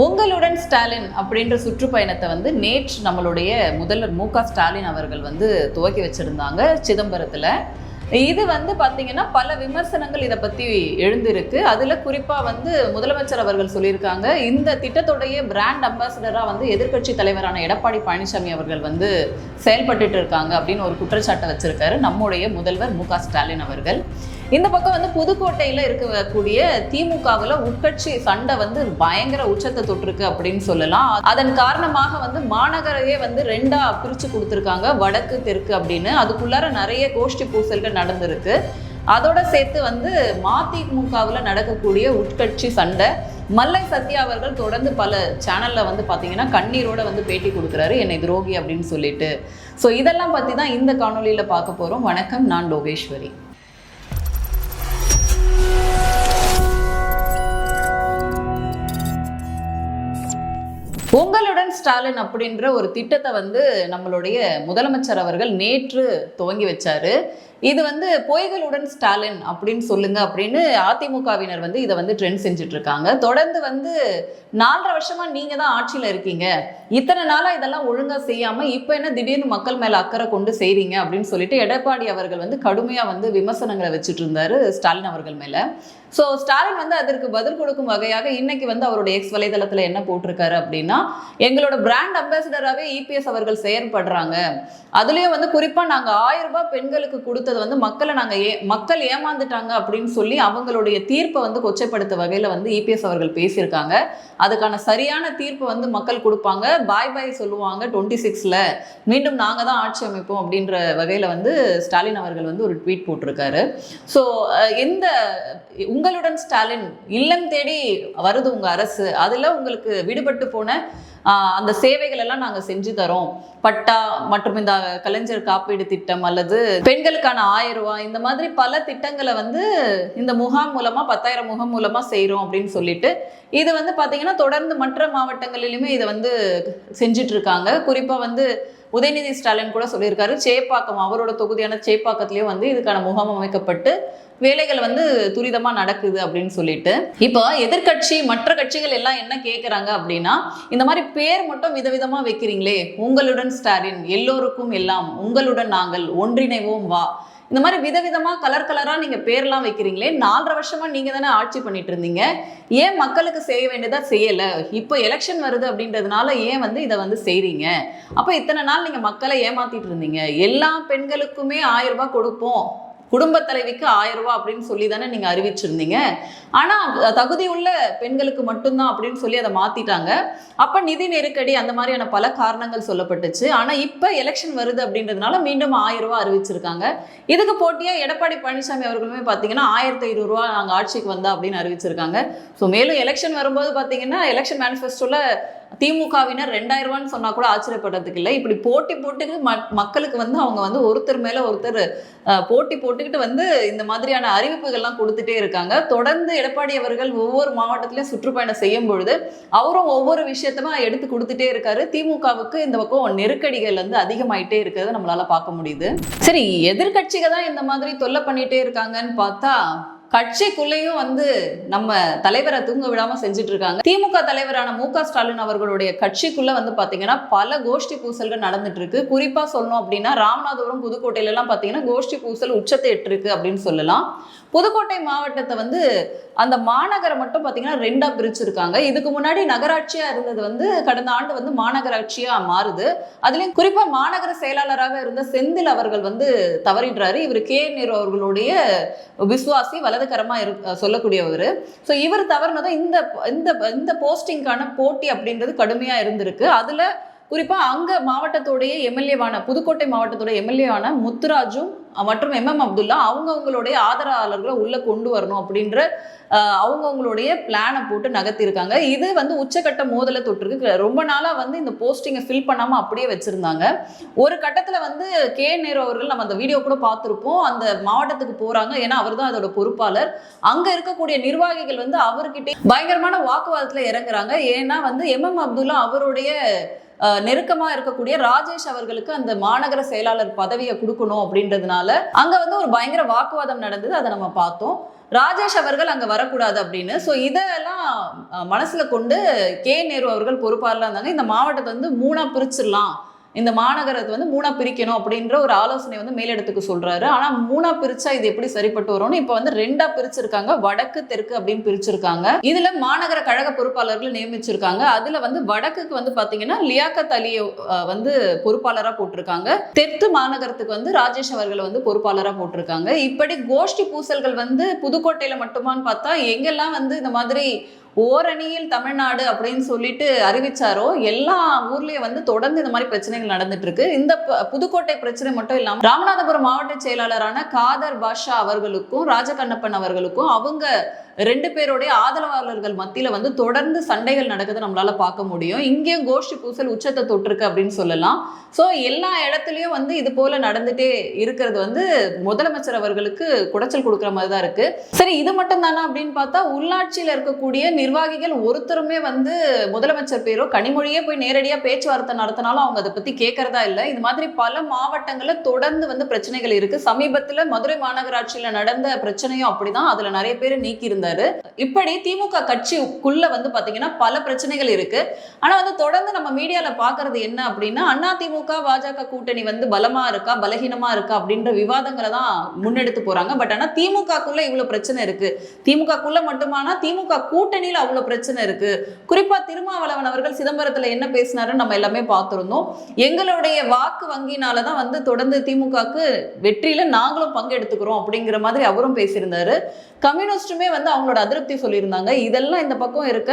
உங்களுடன் ஸ்டாலின் அப்படின்ற சுற்றுப்பயணத்தை வந்து நேற்று நம்மளுடைய முதல்வர் மு க ஸ்டாலின் அவர்கள் வந்து துவக்கி வச்சிருந்தாங்க சிதம்பரத்தில். இது வந்து பார்த்தீங்கன்னா பல விமர்சனங்கள் இதை பற்றி எழுந்திருக்கு. அதில் குறிப்பாக வந்து முதலமைச்சர் அவர்கள் சொல்லியிருக்காங்க இந்த திட்டத்துடைய பிராண்ட் அம்பாசடராக வந்து எதிர்க்கட்சி தலைவரான எடப்பாடி பழனிசாமி அவர்கள் வந்து செயல்பட்டுட்டு இருக்காங்க அப்படின்னு ஒரு குற்றச்சாட்டை வச்சிருக்காரு நம்முடைய முதல்வர் மு க ஸ்டாலின் அவர்கள். இந்த பக்கம் வந்து புதுக்கோட்டையில் இருக்கக்கூடிய திமுகவில் உட்கட்சி சண்டை வந்து பயங்கர உச்சத்தை தொட்டிருக்கு அப்படின்னு சொல்லலாம். அதன் காரணமாக வந்து மாநகரையே வந்து ரெண்டா பிரித்து கொடுத்துருக்காங்க. வடக்கு தெற்கு அப்படின்னு. அதுக்குள்ளார நிறைய கோஷ்டி பூசல்கள் நடந்திருக்கு. அதோட சேர்த்து வந்து மதிமுகவில் நடக்கக்கூடிய உட்கட்சி சண்டை மல்லை சத்யா அவர்கள் தொடர்ந்து பல சேனலில் வந்து பார்த்தீங்கன்னா கண்ணீரோட வந்து பேட்டி கொடுக்குறாரு. என்னை துரோகி அப்படின்னு சொல்லிட்டு. ஸோ இதெல்லாம் பற்றி தான் இந்த காணொலியில் பார்க்க போகிறோம் வணக்கம். நான் லோகேஸ்வரி. ஸ்டாலின் அப்படின்ற ஒரு திட்டத்தை வந்து நம்மளுடைய முதலமைச்சர் அவர்கள் நேற்று துவங்கி வச்சாரு. இது வந்து பொய்களுடன் ஸ்டாலின் அப்படின்னு சொல்லுங்க அப்படின்னு அதிமுகவினர் வந்து இதை வந்து ட்ரெண்ட் செஞ்சுட்டு இருக்காங்க தொடர்ந்து வந்து நாலரை வருஷமா நீங்க தான் ஆட்சியில இருக்கீங்க. இத்தனை நாளா இதெல்லாம் ஒழுங்கா செய்யாம இப்ப என்ன திடீர்னு மக்கள் மேல அக்கறை கொண்டு செய்றீங்க அப்படின்னு சொல்லிட்டு எடப்பாடி அவர்கள் வந்து கடுமையா வந்து விமர்சனங்களை வச்சுட்டு இருந்தாரு ஸ்டாலின் அவர்கள் மேல. ஸோ ஸ்டாலின் வந்து அதற்கு பதில் கொடுக்கும் வகையாக இன்னைக்கு வந்து அவருடைய எக்ஸ் வலைதளத்தில் என்ன போட்டிருக்காரு அப்படின்னா எங்களோட பிராண்ட் அம்பாசிடராகவே இபிஎஸ் அவர்கள் செயற்படுறாங்க அதுலேயும் வந்து குறிப்பாக நாங்கள் ஆயிரம் ரூபாய் பெண்களுக்கு கொடுத்து கொடுத்தது வந்து மக்களை நாங்கள் ஏ மக்கள் ஏமாந்துட்டாங்க அப்படின்னு சொல்லி அவங்களுடைய தீர்ப்பை வந்து கொச்சைப்படுத்த வகையில் வந்து இபிஎஸ் அவர்கள் பேசியிருக்காங்க. அதுக்கான சரியான தீர்ப்பு வந்து மக்கள் கொடுப்பாங்க. பாய் பாய் சொல்லுவாங்க டுவெண்ட்டி சிக்ஸில் மீண்டும் நாங்கள் தான் ஆட்சி அமைப்போம் அப்படின்ற வகையில் வந்து ஸ்டாலின் அவர்கள் வந்து ஒரு ட்வீட் போட்டிருக்காரு. ஸோ எந்த உங்களுடன் ஸ்டாலின் இல்லம் தேடி வருது உங்கள் அரசு. அதில் உங்களுக்கு விடுபட்டு போன அந்த சேவைகள் எல்லாம் நாங்கள் செஞ்சு தரோம். பட்டா மற்றும் இந்த கலைஞர் காப்பீடு திட்டம் அல்லது பெண்களுக்கான ஆயிரம் ரூபாய் இந்த மாதிரி பல திட்டங்களை வந்து இந்த முகாம் மூலமா பத்தாயிரம் முகாம் மூலமா செய்கிறோம் அப்படின்னு சொல்லிட்டு இது வந்து பார்த்தீங்கன்னா தொடர்ந்து மற்ற மாவட்டங்களிலுமே இதை வந்து செஞ்சுட்டு இருக்காங்க. வந்து உதயநிதி ஸ்டாலின் கூட சொல்லியிருக்காரு சேப்பாக்கம் அவரோட தொகுதியான சேப்பாக்கத்திலேயே வந்து இதுக்கான முகாம் அமைக்கப்பட்டு வேலைகள் வந்து துரிதமா நடக்குது அப்படின்னு சொல்லிட்டு. இப்போ எதிர்க்கட்சி மற்ற கட்சிகள் எல்லாம் என்ன கேட்குறாங்க அப்படின்னா இந்த மாதிரி பேர் மட்டும் விதவிதமா வைக்கிறீங்களே உங்களுடன் ஸ்டாலின் எல்லோருக்கும் எல்லாம் உங்களுடன் நாங்கள் ஒன்றிணைவோம் வா. இந்த மாதிரி விதவிதமா கலர் கலரா நீங்க பேர்லாம் வைக்கிறீங்களே நாலரை வருஷமா நீங்க தானே ஆட்சி பண்ணிட்டு இருந்தீங்க. ஏன் மக்களுக்கு செய்ய வேண்டியதா செய்யல? இப்போ எலெக்ஷன் வருது அப்படின்றதுனால ஏன் வந்து இதை வந்து செய்றீங்க? அப்ப இத்தனை நாள் நீங்க மக்களை ஏமாத்திட்டு இருந்தீங்க. எல்லா பெண்களுக்குமே ஆயிரம் ரூபாய் கொடுப்போம். குடும்ப தலைவிக்கு ஆயிரம் ரூபாய் அப்படின்னு சொல்லி தானே நீங்க அறிவிச்சிருந்தீங்க. ஆனா தகுதி உள்ள பெண்களுக்கு மட்டும்தான் அப்படின்னு சொல்லி அதை மாத்திட்டாங்க. அப்ப நிதி நெருக்கடி அந்த மாதிரியான பல காரணங்கள் சொல்லப்பட்டுச்சு. ஆனா இப்ப எலெக்ஷன் வருது அப்படின்றதுனால மீண்டும் ஆயிரம் ரூபாய் அறிவிச்சிருக்காங்க. இதுக்கு போட்டியா எடப்பாடி பழனிசாமி அவர்களுமே பாத்தீங்கன்னா ஆயிரத்தி ஐநூறு ரூபா நாங்க ஆட்சிக்கு வந்தா அப்படின்னு அறிவிச்சிருக்காங்க. ஸோ மேலும் எலெக்ஷன் வரும்போது பாத்தீங்கன்னா எலெக்ஷன் மேனிஃபெஸ்டோல திமுகவினர் ரெண்டாயிரம் ரூபான்னு சொன்னா கூட ஆச்சரியப்படுறதுக்கு இல்லை. இப்படி போட்டி போட்டுக்கு மக்களுக்கு வந்து அவங்க வந்து ஒருத்தர் மேல ஒருத்தர் போட்டி போட்டுக்கிட்டு வந்து இந்த மாதிரியான அறிவிப்புகள்லாம் கொடுத்துட்டே இருக்காங்க. தொடர்ந்து எடப்பாடி அவர்கள் ஒவ்வொரு மாவட்டத்திலையும் சுற்றுப்பயணம் செய்யும் பொழுது அவரும் ஒவ்வொரு விஷயத்தமா எடுத்து கொடுத்துட்டே இருக்காரு. திமுகவுக்கு இந்த பக்கம் நெருக்கடிகள் வந்து அதிகமாயிட்டே இருக்கிறத நம்மளால பார்க்க முடியுது. சரி எதிர்கட்சிகள் தான் இந்த மாதிரி தொல்லை பண்ணிட்டே இருக்காங்கன்னு பார்த்தா கட்சிக்குள்ளேயும் வந்து நம்ம தலைவரை தூங்க விடாம செஞ்சுட்டு இருக்காங்க திமுக தலைவரான மு க ஸ்டாலின் அவர்களுடைய கட்சிக்குள்ள வந்து பாத்தீங்கன்னா பல கோஷ்டி பூசல்கள் நடந்துட்டு இருக்கு குறிப்பா சொல்லணும் அப்படின்னா ராமநாதபுரம் புதுக்கோட்டையில எல்லாம் பாத்தீங்கன்னா கோஷ்டி பூசல் உச்சத்தை எட்டிருக்கு அப்படின்னு சொல்லலாம். புதுக்கோட்டை மாவட்டத்தை வந்து அந்த மாநகரை மட்டும் பார்த்தீங்கன்னா ரெண்டாக பிரிச்சிருக்காங்க. இதுக்கு முன்னாடி நகராட்சியாக இருந்தது வந்து கடந்த ஆண்டு வந்து மாநகராட்சியாக மாறுது. அதுலேயும் குறிப்பாக மாநகர செயலாளராக இருந்த செந்தில் அவர்கள் வந்து தவறிடுறாரு. இவர் கே நேரு அவர்களுடைய விசுவாசி வலதுகரமாக இரு சொல்லக்கூடியவர். ஸோ இவர் தவறுனதும் இந்த இந்த இந்த போஸ்டிங்கான போட்டி அப்படின்றது கடுமையாக இருந்திருக்கு. அதில் குறிப்பாக அங்கே மாவட்டத்துடைய எம்எல்ஏவான புதுக்கோட்டை மாவட்டத்தோட எம்எல்ஏவான முத்துராஜும் மற்றும் மற்றும் எம்எம் அப்துல்லா அவங்கவுங்களுடைய ஆதரவாளர்களை உள்ள கொண்டு வரணும் அப்படின்ற அவங்கவுங்களுடைய பிளானை போட்டு நகர்த்திருக்காங்க. இது வந்து உச்சக்கட்ட மோதலை தொற்றுக்கு ரொம்ப நாளாக வந்து இந்த போஸ்டிங்கை ஃபில் பண்ணாமல் அப்படியே வச்சுருந்தாங்க. ஒரு கட்டத்தில் வந்து கே நேரு அவர்கள் நம்ம அந்த வீடியோ கூட பார்த்துருப்போம். அந்த மாவட்டத்துக்கு போகிறாங்க ஏன்னா அவர் தான் அதோட பொறுப்பாளர். அங்கே இருக்கக்கூடிய நிர்வாகிகள் வந்து அவர்கிட்ட பயங்கரமான வாக்குவாதத்தில் இறங்குறாங்க. ஏன்னா வந்து எம்எம் அப்துல்லா அவருடைய நெருக்கமாக இருக்கக்கூடிய ராஜேஷ் அவர்களுக்கு அந்த மாநகர செயலாளர் பதவியை கொடுக்கணும் அப்படின்றதுனால அங்கே வந்து ஒரு பயங்கர வாக்குவாதம் நடந்தது. அதை நம்ம பார்த்தோம். ராஜேஷ் அவர்கள் அங்கே வரக்கூடாது அப்படின்னு. ஸோ இதெல்லாம் மனசில் கொண்டு கே. நேரு அவர்கள் பொறுப்பாளராக இருந்தாங்க. இந்த மாவட்டத்தை வந்து மூணாக பிரிச்சிடலாம். இந்த மாநகரத்தை வந்து மூணா பிரிக்கணும் அப்படின்ற ஒரு ஆலோசனை வந்து மேலிடத்துக்கு சொல்றாரு. ஆனா மூணா பிரிச்சா இது எப்படி சரிப்பட்டு வரும்னு இப்போ வந்து ரெண்டா பிரிச்சிருக்காங்க. வடக்கு தெற்கு அப்படின்னு பிரிச்சிருக்காங்க. இதுல மாநகர கழக பொறுப்பாளர்கள் நியமிச்சிருக்காங்க. அதுல வந்து வடக்குக்கு வந்து பாத்தீங்கன்னா லியாக்கத் அலியை வந்து பொறுப்பாளரா போட்டிருக்காங்க. தெற்கு மாநகரத்துக்கு வந்து ராஜேஷ் அவர்களை வந்து பொறுப்பாளரா போட்டிருக்காங்க. இப்படி கோஷ்டி பூசல்கள் வந்து புதுக்கோட்டையில மட்டுமான்னு பார்த்தா எங்கெல்லாம் வந்து இந்த மாதிரி ஓரணியில் தமிழ்நாடு அப்படின்னு சொல்லிட்டு அறிவிச்சாரோ எல்லா ஊர்லயும் வந்து தொடர்ந்து இந்த மாதிரி பிரச்சனைகள் நடந்துட்டு இருக்கு இந்த ப- புதுக்கோட்டை பிரச்சனை மட்டும் இல்லாம ராமநாதபுரம் மாவட்ட செயலாளரான காதர் பாஷா அவர்களுக்கும் ராஜகண்ணப்பன் அவர்களுக்கும் அவங்க ரெண்டு பேருடைய ஆதரவாளர்கள் மத்தியில வந்து தொடர்ந்து சண்டைகள் நடக்குது நம்மளால பார்க்க முடியும். இங்கேயும் கோஷ்டி பூசல் உச்சத்தை தொட்டிருக்கு அப்படின்னு சொல்லலாம். ஸோ எல்லா இடத்துலயும் வந்து இது போல நடந்துட்டே இருக்கிறது வந்து முதலமைச்சர் அவர்களுக்கு குடைச்சல் கொடுக்குற மாதிரி தான் இருக்கு. சரி இது மட்டும் தானா அப்படின்னு பார்த்தா உள்ளாட்சியில் இருக்கக்கூடிய நிர்வாகிகள் ஒருத்தருமே வந்து முதலமைச்சர் பேரோ கனிமொழியே போய் நேரடியாக பேச்சுவார்த்தை நடத்தினாலும் அவங்க அதை பற்றி கேட்கறதா இல்லை. இது மாதிரி பல மாவட்டங்களில் தொடர்ந்து வந்து பிரச்சனைகள் இருக்கு. சமீபத்தில் மதுரை மாநகராட்சியில் நடந்த பிரச்சனையும் அப்படிதான் அதுல நிறைய பேர் நீக்கி இருந்தாரு இப்படி திமுக கட்சிக்குள்ள வந்து பார்த்தீங்கன்னா பல பிரச்சனைகள் இருக்கு. ஆனா வந்து தொடர்ந்து நம்ம மீடியாவில் பாக்குறது என்ன அப்படின்னா அண்ணா திமுக பாஜக கூட்டணி வந்து பலமா இருக்கா பலகீனமா இருக்கா அப்படின்ற விவாதங்களை தான் முன்னெடுத்து போறாங்க. பட் ஆனால் திமுகக்குள்ள இவ்வளோ பிரச்சனை இருக்கு. திமுகக்குள்ள மட்டுமானா திமுக கூட்டணியில் அவ்வளவு பிரச்சனை இருக்கு. குறிப்பா திருமாவளவன் அவர்கள் சிதம்பரத்துல என்ன பேசினாருன்னு நம்ம எல்லாமே பார்த்திருந்தோம். எங்களுடைய வாக்கு வங்கினால தான் வந்து தொடர்ந்து திமுகக்கு வெற்றியில நாங்களும் பங்கெடுத்துக்கிறோம் அப்படிங்கிற மாதிரி அவரும் பேசியிருந்தாரு. கம்யூனிஸ்டுமே வந்து அவங்களோட அதிருப்தி சொல்லியிருந்தாங்க. இதெல்லாம் இந்த பக்கம் இருக்க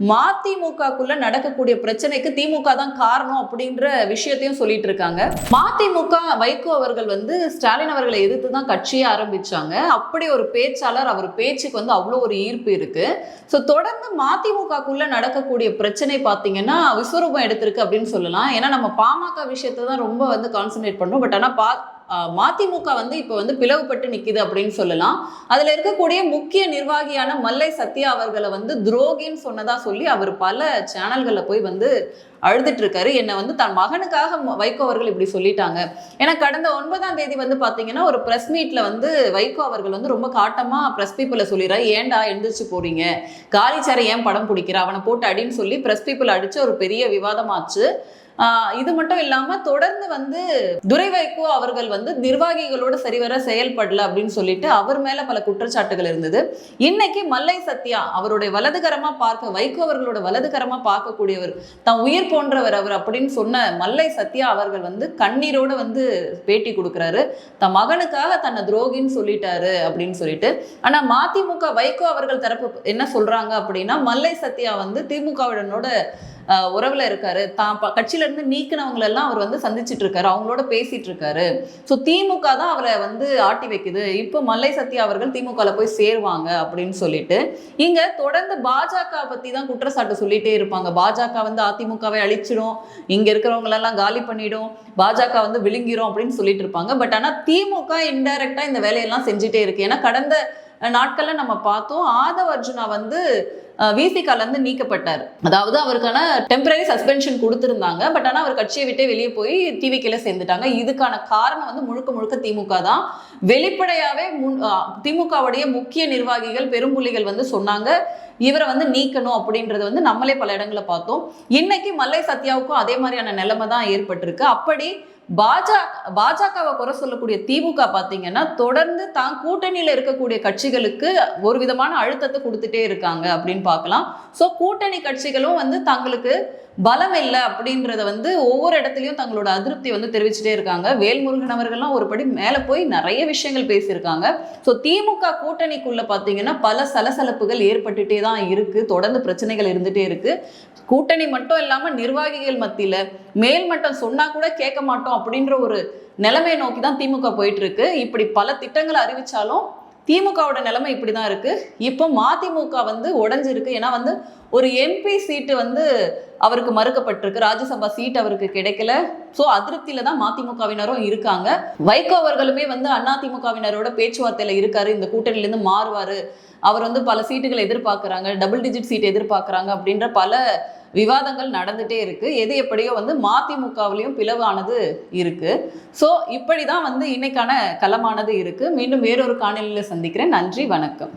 மதிமுகக்குள்ள நடக்கக்கூடிய பிரச்சனைக்கு திமுக தான் காரணம் அப்படின்ற விஷயத்தையும் சொல்லிட்டு இருக்காங்க. மதிமுக வைகோ அவர்கள் வந்து ஸ்டாலின் அவர்களை எதிர்த்து தான் கட்சியை ஆரம்பிச்சாங்க. அப்படி ஒரு பேச்சாளர் அவர் பேச்சுக்கு வந்து அவ்வளோ ஒரு ஈர்ப்பு இருக்கு. ஸோ தொடர்ந்து மதிமுகக்குள்ள நடக்கக்கூடிய பிரச்சனை பார்த்தீங்கன்னா விஸ்வரூபம் எடுத்திருக்கு அப்படின்னு சொல்லலாம். ஏன்னா நம்ம பாமக விஷயத்தை தான் ரொம்ப வந்து கான்சென்ட்ரேட் பண்ணோம். பட் ஆனால் பா மதிமுக வந்து இப்போ வந்து பிளவுபட்டு நிற்கிது அப்படின்னு சொல்லலாம். அதில் இருக்கக்கூடிய முக்கிய நிர்வாகியான மல்லை சத்யா அவர்களை வந்து துரோகின்னு சொன்னதாக சொல்லி அவர் பல சேனல்களில் போய் வந்து அழுதுட்டு இருக்காரு. என்னை வந்து தன் மகனுக்காக ம- வைகோ அவர்கள் இப்படி சொல்லிட்டாங்க. ஏன்னா கடந்த ஒன்பதாம் தேதி வந்து பார்த்தீங்கன்னா ஒரு ப்ரெஸ் மீட்ல வந்து வைகோ அவர்கள் வந்து ரொம்ப காட்டமாக ப்ரெஸ் பீப்புளை சொல்லிடுறாரு. ஏன்டா எழுந்திரிச்சு போறீங்க? காலிச்சாரை ஏன் படம் பிடிக்கிற? அவனை போட்டு அடின்னு சொல்லி ப்ரெஸ் பீப்புள் அடிச்சு ஒரு பெரிய விவாதமாச்சு. இது மட்டும் இல்லாம தொடர்ந்து வந்து துரை வைகோ அவர்கள் வந்து நிர்வாகிகளோட சரிவர செயல்படல அப்படின்னு சொல்லிட்டு அவர் மேல பல குற்றச்சாட்டுகள் இருந்தது. இன்னைக்கு மல்லை சத்யா அவருடைய வலதுகரமா பார்க்க வைகோ அவர்களோட வலதுகரமா பார்க்கக்கூடியவர் தான் உயிர் போன்றவர் அவர் அப்படின்னு சொன்ன மல்லை சத்யா அவர்கள் வந்து கண்ணீரோட வந்து பேட்டி கொடுக்குறாரு. தன் மகனுக்காக தன்னை துரோகின்னு சொல்லிட்டாரு அப்படின்னு சொல்லிட்டு. ஆனா மதிமுக வைகோ அவர்கள் தரப்பு என்ன சொல்றாங்க அப்படின்னா மல்லை சத்யா வந்து திமுகவுடனோட உறவுல இருக்காரு. தான் ப- கட்சியில இருந்து நீக்கினவங்களை எல்லாம் அவர் வந்து சந்திச்சுட்டு இருக்காரு அவங்களோட பேசிட்டு இருக்காரு ஸோ திமுக தான் அவரை வந்து ஆட்டி வைக்குது. இப்போ மல்லை சத்யா அவர்கள் திமுகவில் போய் சேருவாங்க அப்படின்னு சொல்லிட்டு. இங்க தொடர்ந்து பாஜக பத்தி தான் குற்றச்சாட்டு சொல்லிட்டே இருப்பாங்க. பாஜக வந்து அதிமுகவை அழிச்சிடும். இங்க இருக்கிறவங்களெல்லாம் காலி பண்ணிடும். பாஜக வந்து விழுங்கிரும் அப்படின்னு சொல்லிட்டு இருப்பாங்க பட் ஆனா திமுக இன்டைரக்டா இந்த வேலையெல்லாம் செஞ்சுட்டே இருக்கு. ஏன்னா கடந்த நாட்கள்ல நம்ம பார்த்தோம். ஆதவ அர்ஜுனா வந்து விசிகால இருந்து நீக்கப்பட்டார். அதாவது அவருக்கான டெம்பரரி சஸ்பென்ஷன் கொடுத்திருந்தாங்க. பட் ஆனால் அவர் கட்சியை விட்டே வெளியே போய் டிவிக்கில சேர்ந்துட்டாங்க. இதுக்கான காரணம் வந்து முழுக்க முழுக்க திமுக தான். வெளிப்படையாவே முன் திமுகவுடைய முக்கிய நிர்வாகிகள் பெரும்புள்ளிகள் வந்து சொன்னாங்க. இவரை வந்து நீக்கணும் அப்படின்றது வந்து நம்மளே பல இடங்களை பார்த்தோம். இன்னைக்கு மல்லை சத்யாவுக்கும் அதே மாதிரியான நிலைமை தான் ஏற்பட்டிருக்கு. அப்படி பாஜக பாஜகவை குறை சொல்லக்கூடிய திமுக பார்த்தீங்கன்னா தொடர்ந்து தான் கூட்டணியில் இருக்கக்கூடிய கட்சிகளுக்கு ஒரு விதமான அழுத்தத்தை கொடுத்துட்டே இருக்காங்க அப்படின்னு பார்க்கலாம். ஸோ கூட்டணி கட்சிகளும் வந்து தங்களுக்கு பலம் இல்லை அப்படின்றத வந்து ஒவ்வொரு இடத்துலையும் தங்களோட அதிருப்தி வந்து தெரிவிச்சுட்டே இருக்காங்க. வேல்முருகன் அவர்கள்லாம் ஒரு படி மேலே போய் நிறைய விஷயங்கள் பேசியிருக்காங்க. ஸோ திமுக கூட்டணிக்குள்ள பார்த்தீங்கன்னா பல சலசலப்புகள் ஏற்பட்டுட்டே தான் இருக்கு. தொடர்ந்து பிரச்சனைகள் இருந்துட்டே இருக்கு. கூட்டணி மட்டும் இல்லாமல் நிர்வாகிகள் மத்தியில் மேல்மட்டம் சொன்னா கூட கேட்க மாட்டோம் அப்படின்ற ஒரு நிலைமையை நோக்கி தான் திமுக போயிட்டு இருக்கு. இப்படி பல திட்டங்களை அறிவிச்சாலும் திமுகவோட நிலைமை இப்படி தான் இருக்குது இப்போ மதிமுக வந்து உடஞ்சிருக்கு. ஏன்னா வந்து ஒரு எம்பி சீட்டு வந்து அவருக்கு மறுக்கப்பட்டிருக்கு. ராஜ்யசபா சீட் அவருக்கு கிடைக்கல. ஸோ அதிருப்தியில தான் மதிமுகவினரும் இருக்காங்க. வைகோ அவர்களுமே வந்து அதிமுகவினரோட பேச்சுவார்த்தையில் இருக்காரு. இந்த கூட்டணியிலேருந்து மாறுவார். அவர் வந்து பல சீட்டுகளை எதிர்பார்க்குறாங்க. டபுள் டிஜிட் சீட் எதிர்பார்க்குறாங்க அப்படின்ற பல விவாதங்கள் நடந்துகிட்டே இருக்குது எது எப்படியோ வந்து மதிமுகவிலையும் பிளவானது இருக்குது ஸோ இப்படி தான் வந்து இன்னைக்கான களமானது இருக்குது மீண்டும் வேறொரு காணொலியில் சந்திக்கிறேன். நன்றி வணக்கம்.